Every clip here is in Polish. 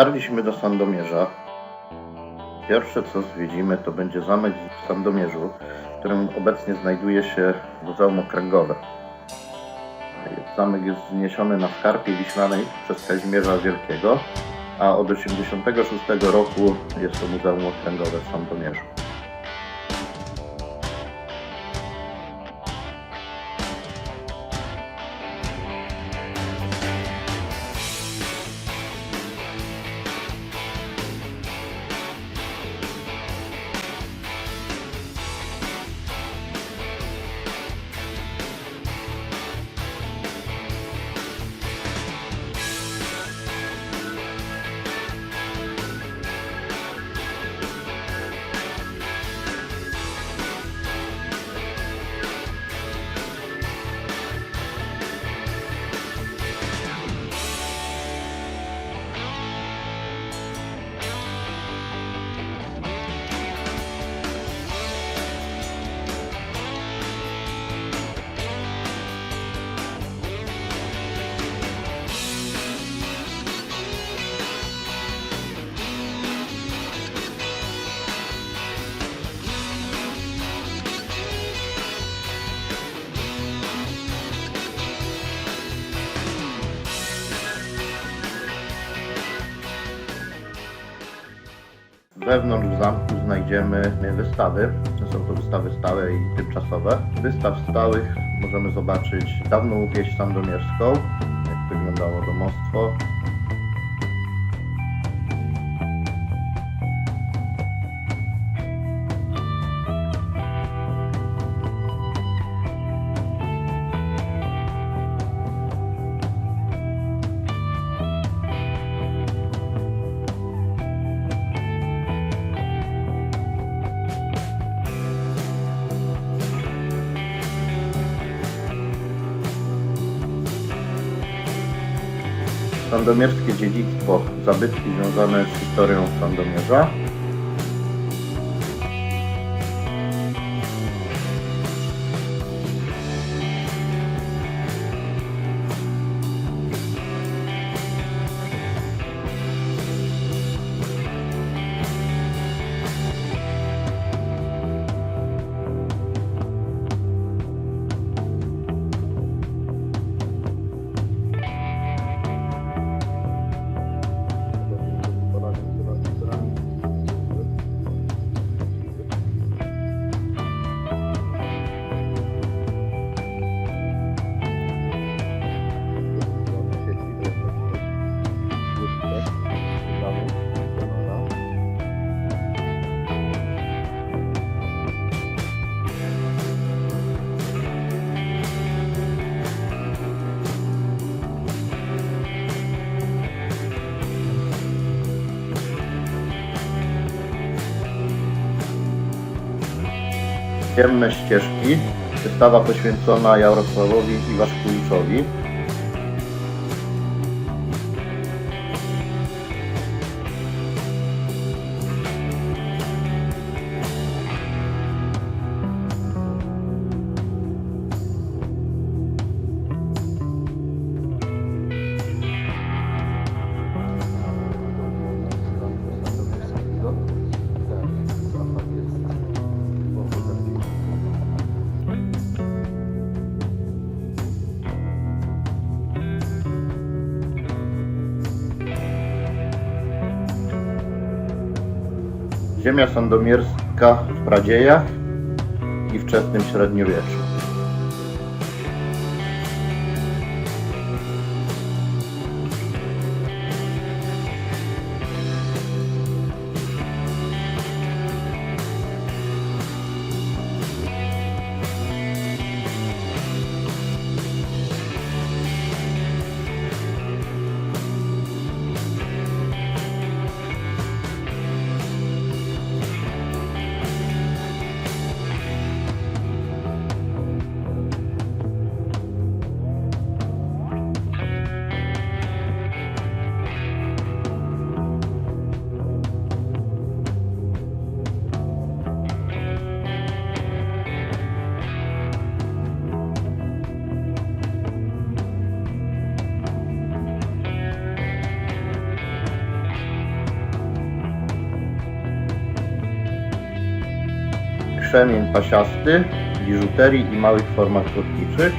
Dotarliśmy do Sandomierza. Pierwsze co zwiedzimy to będzie zamek w Sandomierzu, w którym obecnie znajduje się Muzeum Okręgowe. Zamek jest wzniesiony na skarpie wiślanej przez Kazimierza Wielkiego, a od 1986 roku jest to Muzeum Okręgowe w Sandomierzu. Wewnątrz zamku znajdziemy wystawy. Są to wystawy stałe i tymczasowe. Wystaw stałych możemy zobaczyć dawną wieś sandomierską, jak wyglądało domostwo. Sandomierskie dziedzictwo, zabytki związane z historią Sandomierza. Ciemne ścieżki. Wystawa poświęcona Jarosławowi Iwaszkiewiczowi. Ziemia sandomierska w pradziejach i wczesnym średniowieczu. Krzemień pasiasty, biżuterii i małych formach złotniczych.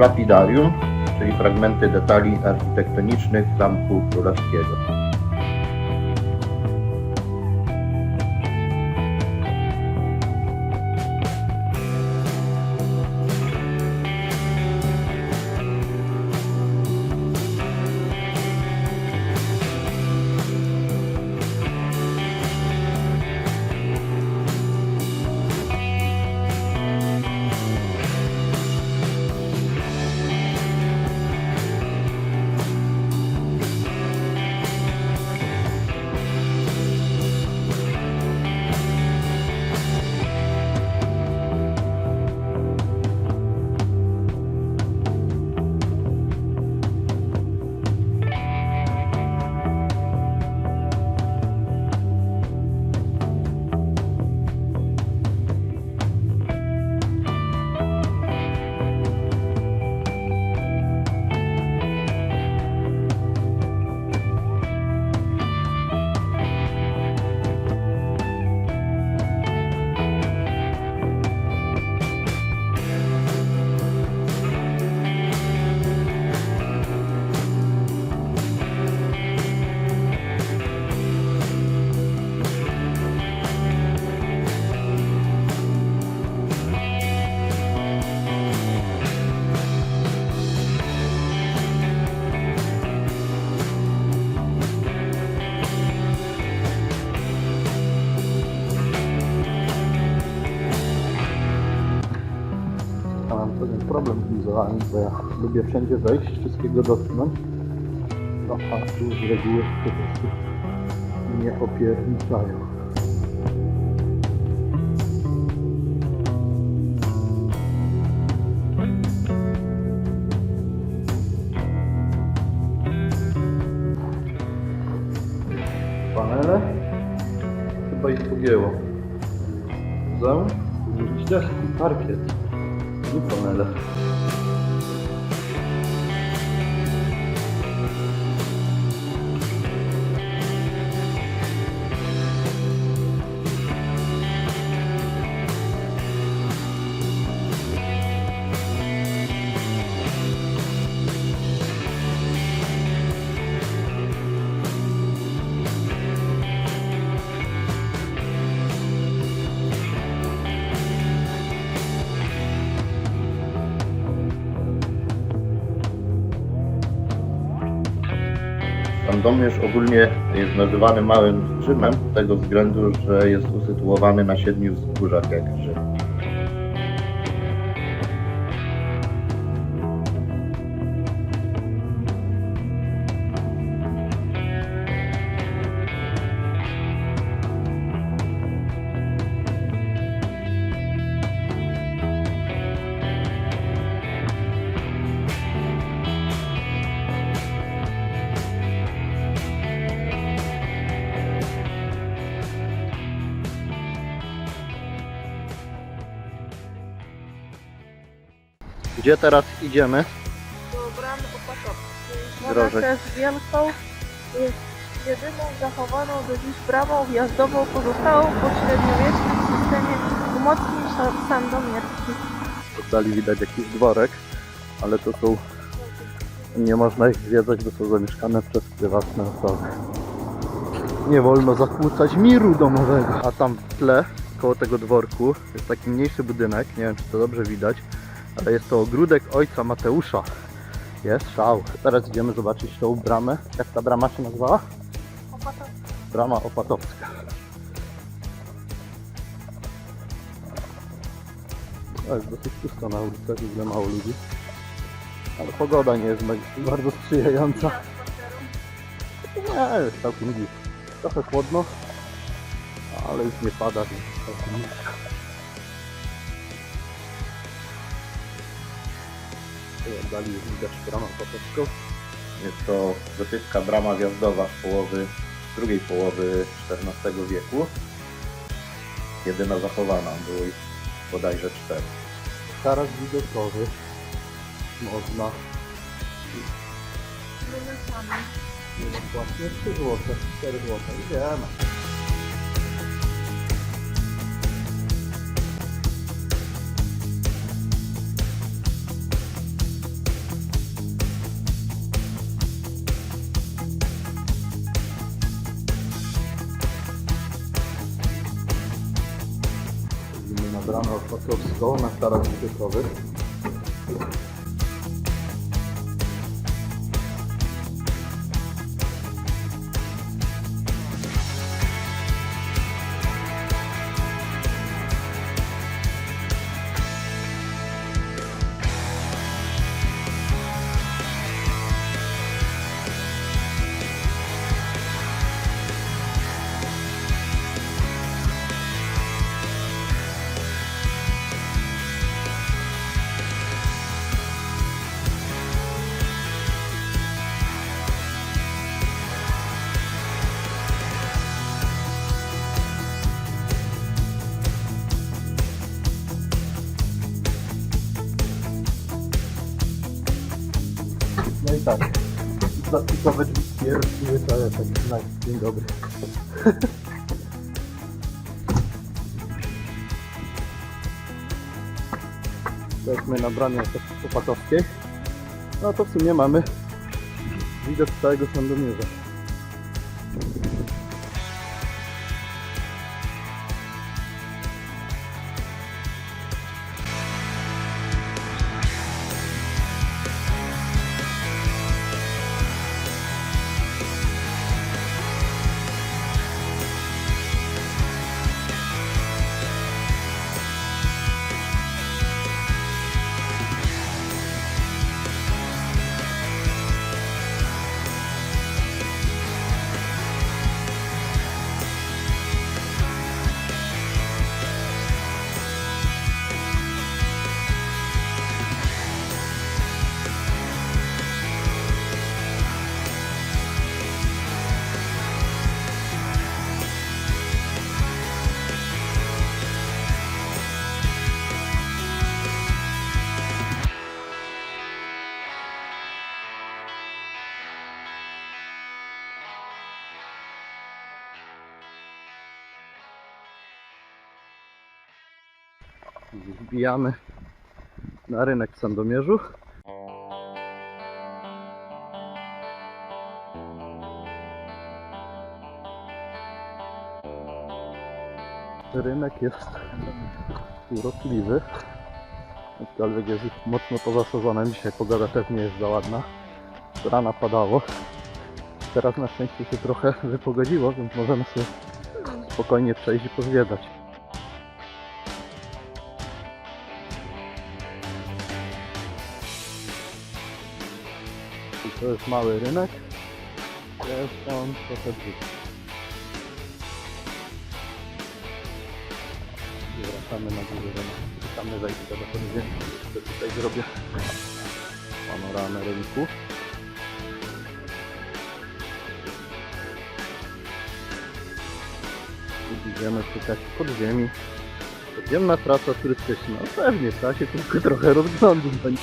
Lapidarium, czyli fragmenty detali architektonicznych Zamku Królewskiego. Problem z wizualny, bo ja lubię wszędzie wejść, wszystkiego dotknąć. No a tu z reguły po prostu mnie opierniczają. Panele? Chyba ich pogięło. 你怎么来了 Sandomierz ogólnie jest nazywany Małym Rzymem z tego względu, że jest usytuowany na siedmiu wzgórzach jak Rzym. Gdzie teraz idziemy? do bramy opasowskiej. Drożek. Ona też wielką jest jedyną zachowaną do dziś bramą wjazdową pozostałą po średniowiecznym systemie umocnień sa- sandomierskich. W oddali widać jakiś dworek, ale to są... Nie można ich zwiedzać, bo są zamieszkane przez prywatne osoby. Nie wolno zakłócać miru domowego. A tam w tle, koło tego dworku, jest taki mniejszy budynek, nie wiem czy to dobrze widać, ale jest to ogródek ojca Mateusza. Jest szał. Teraz idziemy zobaczyć tą bramę. Jak ta brama się nazywała? Opata. Brama Opatowska. To jest dosyć pusto na ulicach, w mało ludzi. Ale pogoda nie jest ba- bardzo sprzyjająca. Nie, jest całkiem git. Trochę chłodno, ale już nie pada, więc całkiem git. Już widać bramę Opatowską. Jest to gotycka brama wjazdowa z połowy, z drugiej połowy XIV wieku. Jedyna zachowana, było ich bodajże cztery. Taras widokowy. Można. Nie wiem, właśnie 3 złote, 4 złote. Idziemy. Idziemy Opatowską, na taras widokowy. Tak. Plastikowe drzwi to jest taki znak. Dzień dobry. Jesteśmy na bramie Opatowskiej. No to w sumie mamy widok całego Sandomierza. Wbijamy na rynek w Sandomierzu. Rynek jest urokliwy, aczkolwiek jest mocno poza sezonem. Dzisiaj pogoda też nie jest za ładna. Rana padało. Teraz na szczęście się trochę wypogodziło, więc możemy sobie spokojnie przejść i pozwiedzać. To jest mały rynek. Jest on trochę długi. I Wracamy na górę. Wracamy zajść do podziemia. To tutaj zrobię panoramę rynku. I Idziemy szukać podziemi. Podziemna trasa turystyczna. No pewnie, trzeba się tylko trochę rozglądać.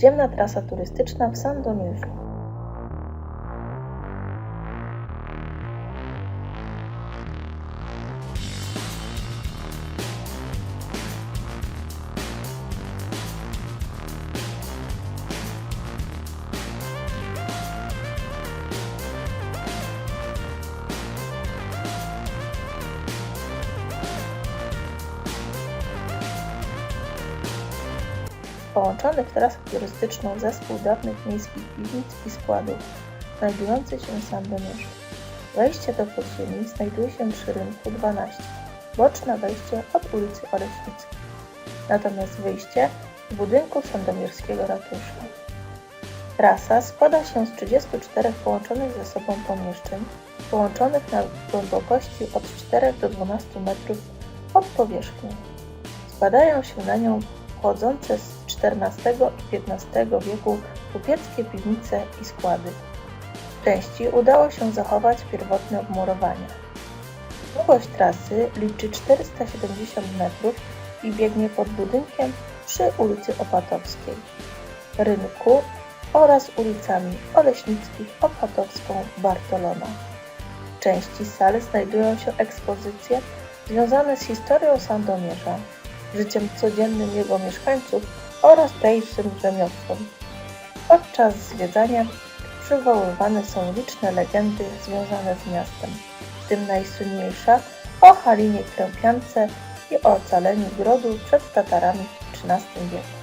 Podziemna trasa turystyczna w Sandomierzu. Połączony w trasę turystyczną zespół dawnych miejskich piwnic i składów, znajdujący się w Sandomierzu. Wejście do podziemi znajduje się przy rynku 12, boczne wejście od ulicy Oleśnickiej, natomiast wyjście w budynku sandomierskiego ratusza. Trasa składa się z 34 połączonych ze sobą pomieszczeń, połączonych na głębokości od 4 do 12 metrów od powierzchni. Składają się na nią pochodzące z XIV i XV wieku kupieckie piwnice i składy. W części udało się zachować pierwotne obmurowania. Długość trasy liczy 470 metrów i biegnie pod budynkiem przy ulicy Opatowskiej, rynku oraz ulicami Oleśnickich, Opatowską, Bartolona. W części sal znajdują się ekspozycje związane z historią Sandomierza, życiem codziennym jego mieszkańców oraz tutejszym rzemiosłem. Podczas zwiedzania przywoływane są liczne legendy związane z miastem, w tym najsłynniejsza o Halinie Krępiance i ocaleniu grodu przed Tatarami w XIII wieku.